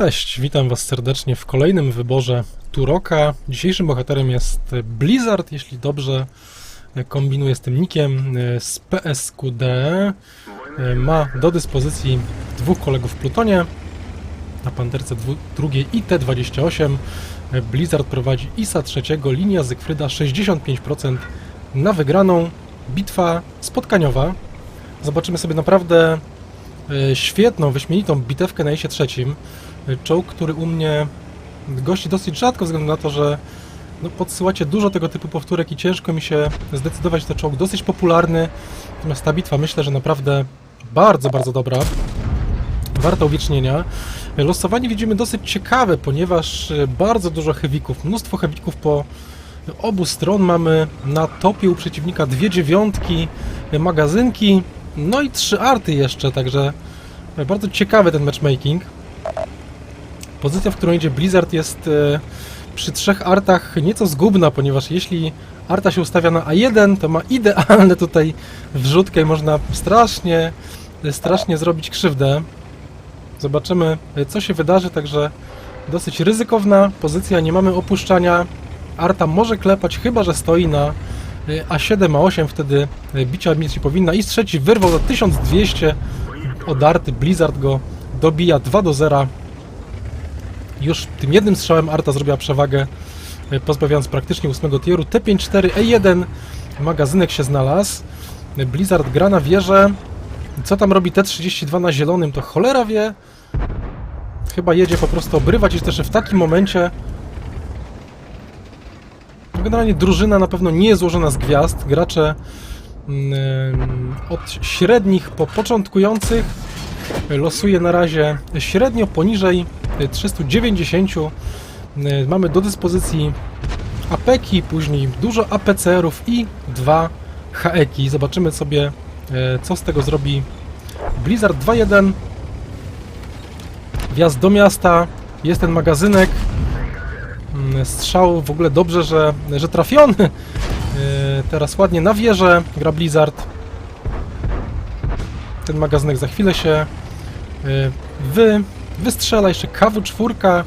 Cześć, witam Was serdecznie w kolejnym wyborze Turoka. Dzisiejszym bohaterem jest Blizzard, jeśli dobrze kombinuję z tym nikiem z PSQD. Ma do dyspozycji dwóch kolegów w Plutonie, na Panterce drugiej i T-28. Blizzard prowadzi ISA trzeciego, linia Zygfryda 65% na wygraną. Bitwa spotkaniowa. Zobaczymy sobie naprawdę e, świetną, wyśmienitą bitewkę na ISie trzecim. Czołg, który u mnie gości dosyć rzadko, ze względu na to, że no, podsyłacie dużo tego typu powtórek i ciężko mi się zdecydować, to czołg dosyć popularny. Natomiast ta bitwa myślę, że naprawdę bardzo, bardzo dobra. Warta uwiecznienia. Losowanie widzimy dosyć ciekawe, ponieważ e, bardzo dużo heavyków, mnóstwo heavyków po obu stron. Mamy na topie u przeciwnika dwie dziewiątki, e, magazynki, no i trzy arty jeszcze, także e, bardzo ciekawy ten matchmaking. Pozycja, w którą idzie Blizzard jest e, przy trzech artach nieco zgubna, ponieważ jeśli arta się ustawia na A1, to ma idealne tutaj wrzutkę i można strasznie, strasznie zrobić krzywdę. Zobaczymy, e, co się wydarzy, także dosyć ryzykowna pozycja, nie mamy opuszczania. Arta może klepać, chyba że stoi na e, A7, A8, wtedy e, bicia mieć nie powinna. I z trzeci wyrwał za 1200 od Arty, Blizzard go dobija 2 do 0. Już tym jednym strzałem Arta zrobiła przewagę, e, pozbawiając praktycznie 8 tieru. T54, E1, magazynek się znalazł. E, Blizzard gra na wieżę. Co tam robi T32 na zielonym, to cholera wie. Chyba jedzie po prostu obrywać i też w takim momencie Generalnie drużyna na pewno nie jest złożona z gwiazd. Gracze mm, od średnich po początkujących losuje na razie średnio poniżej 390. Y, Mamy do dyspozycji apeki, później dużo APCR-ów i dwa HE-ki. Zobaczymy sobie, e, co z tego zrobi Blizzard 2.1. Wjazd do miasta, jest ten magazynek. Mm, Strzał w ogóle dobrze, że, że trafiony. E, Teraz ładnie na wieżę gra Blizzard. Ten magazynek za chwilę się e, wy, wystrzela. Jeszcze KW4.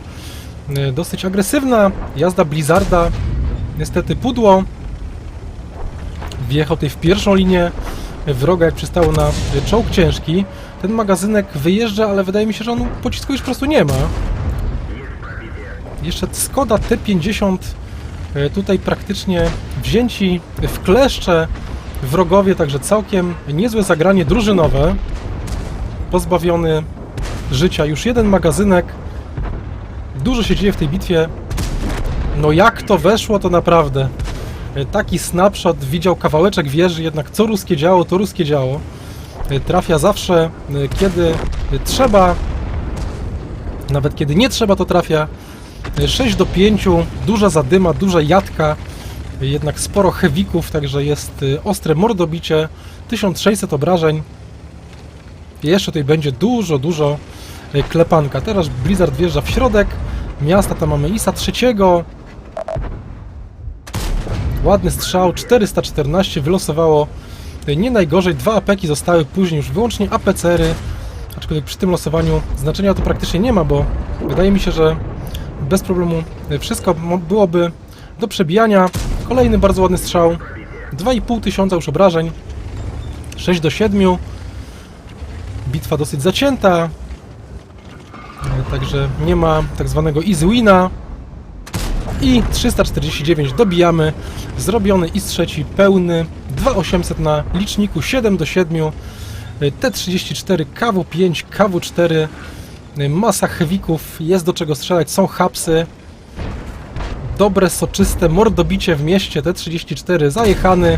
e, Dosyć agresywna jazda Blizzarda. Niestety pudło. Wjechał tutaj w pierwszą linię wroga, jak przystało na czołg ciężki. Ten magazynek wyjeżdża, ale wydaje mi się, że on pocisku już po prostu nie ma. Jeszcze Skoda T50 e, tutaj praktycznie wzięci w kleszcze wrogowie, także całkiem niezłe zagranie drużynowe. Pozbawiony życia już jeden magazynek. Dużo się dzieje w tej bitwie. No jak to weszło, to naprawdę. Taki snapshot widział kawałeczek wieży, jednak co ruskie działo, to ruskie działo. Trafia zawsze, kiedy trzeba. Nawet kiedy nie trzeba, to trafia. 6 do 5, duża zadyma, duża jadka, jednak sporo hewików, także jest ostre mordobicie, 1600 obrażeń. Jeszcze tutaj będzie dużo, dużo y, klepanka. Teraz Blizzard wjeżdża w środek miasta, tam mamy ISA trzeciego. Ładny strzał, 414 wylosowało y, nie najgorzej, dwa apeki zostały później już wyłącznie APCR-y, aczkolwiek przy tym losowaniu znaczenia to praktycznie nie ma, bo wydaje mi się, że bez problemu wszystko mo- byłoby do przebijania. Kolejny bardzo ładny strzał. 2,5 tysiąca już obrażeń. 6 do 7. Bitwa dosyć zacięta. E, Także nie ma tak zwanego easy wina. I 349 dobijamy. Zrobiony i trzeci pełny. 2800 na liczniku. 7 do 7. E, T34, KW5, KW4. Y, Masa hewików, jest do czego strzelać, są hapsy. Dobre, soczyste mordobicie w mieście, T34 zajechany,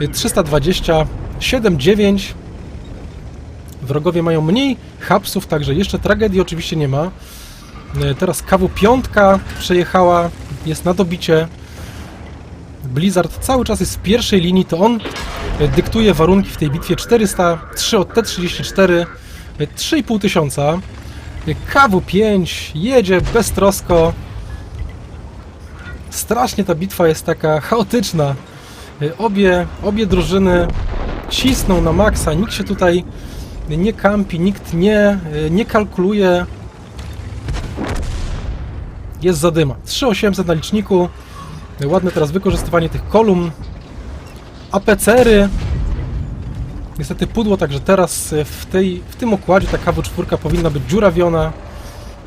y, 320, 7-9. Wrogowie mają mniej hapsów, także jeszcze tragedii oczywiście nie ma. Y, Teraz KW5 przejechała, jest na dobicie. Blizzard cały czas jest w pierwszej linii, to on y, dyktuje warunki w tej bitwie 403 od T34, y, 3,5 tysiąca. KW5 jedzie beztrosko. Strasznie ta bitwa jest taka chaotyczna. Obie, obie drużyny cisną na maksa. Nikt się tutaj nie kampi, nikt nie, nie kalkuluje. jest zadyma. 3800 na liczniku. Ładne teraz wykorzystywanie tych kolumn. APCR-y. Niestety pudło, także teraz e, w, tej, w tym układzie ta KW4 powinna być dziurawiona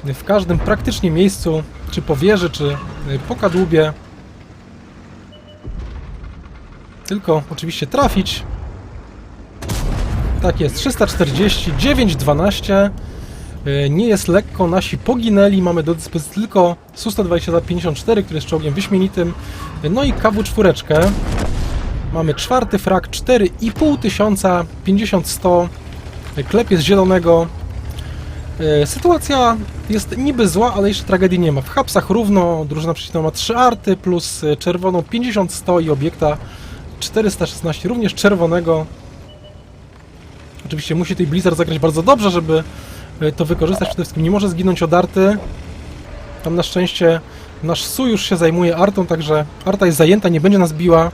w każdym praktycznie miejscu, czy po wieży, czy e, po kadłubie. Tylko oczywiście trafić. Tak jest, 340, 9, 12. E, Nie jest lekko, nasi poginęli. Mamy do dyspozycji tylko Su-122-54, który jest czołgiem wyśmienitym. E, No i KW4. Mamy czwarty frak, 4,5 tysiąca, 50-100. E, Klepie z zielonego. E, Sytuacja jest niby zła, ale jeszcze tragedii nie ma. W hapsach równo, drużyna przeciwna ma 3 arty, plus czerwoną 50-100 i obiekta 416, również czerwonego. Oczywiście musi tej Blizzard zagrać bardzo dobrze, żeby e, to wykorzystać. Przede wszystkim nie może zginąć od arty. Tam na szczęście nasz Su już się zajmuje artą, także arta jest zajęta, nie będzie nas biła.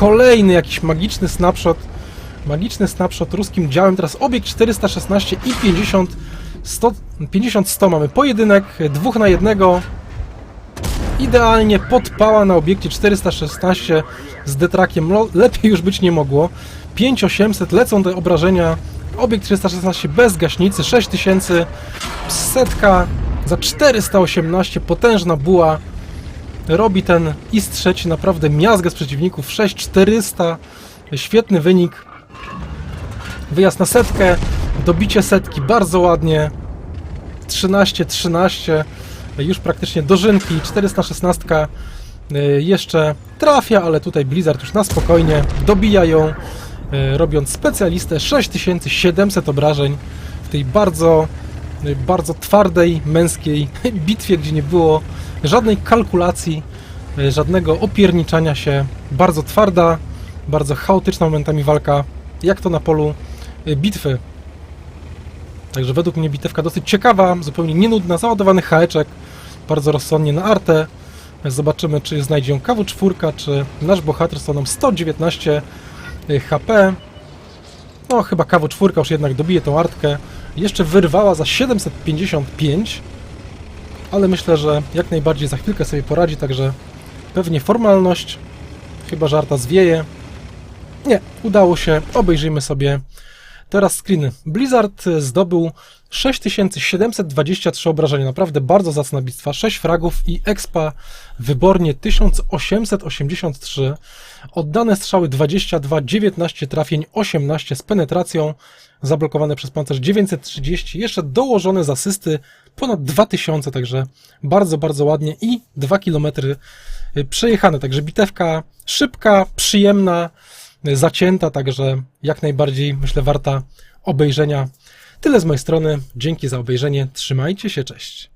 Kolejny jakiś magiczny snapshot. Magiczny snapshot ruskim działem. Teraz obiekt 416 i 50 100, 50-100 mamy pojedynek, dwóch na jednego. Idealnie podpała na obiekcie 416 z detrakiem. Lepiej już być nie mogło. 5800 lecą te obrażenia. Obiekt 416 bez gaśnicy, 6000 setka za 418 potężna buła. Robi ten IS trzeci naprawdę miazgę z przeciwników. 6400 świetny wynik. Wyjazd na setkę dobicie setki bardzo ładnie. 13-13 już praktycznie dożynki 416 y, jeszcze trafia, ale tutaj Blizzard już na spokojnie dobija ją y, robiąc specjalistę 6700 obrażeń w tej bardzo y, bardzo twardej męskiej bitwie, gdzie nie było żadnej kalkulacji, żadnego opierniczania się. Bardzo twarda, bardzo chaotyczna momentami walka, jak to na polu bitwy. Także według mnie bitewka dosyć ciekawa, zupełnie nienudna, załadowany haeczek, bardzo rozsądnie na artę. Zobaczymy, czy znajdzie ją KW4, czy nasz bohater stał nam 119 HP. No, chyba KW4 już jednak dobije tą artkę. Jeszcze wyrwała za 755, ale myślę, że jak najbardziej za chwilkę sobie poradzi, także pewnie formalność, chyba że arta zwieje. Nie, udało się, obejrzyjmy sobie teraz screeny. Blizzard zdobył 6723 obrażenia, naprawdę bardzo zacna bitwa, 6 fragów i expa wybornie 1883, oddane strzały 22, 19 trafień, 18 z penetracją, zablokowane przez pancerz 930, jeszcze dołożone z asysty ponad 2000, także bardzo, bardzo ładnie i 2 km przejechane, także bitewka szybka, przyjemna, zacięta, także jak najbardziej myślę warta obejrzenia. Tyle z mojej strony. Dzięki za obejrzenie. Trzymajcie się, cześć.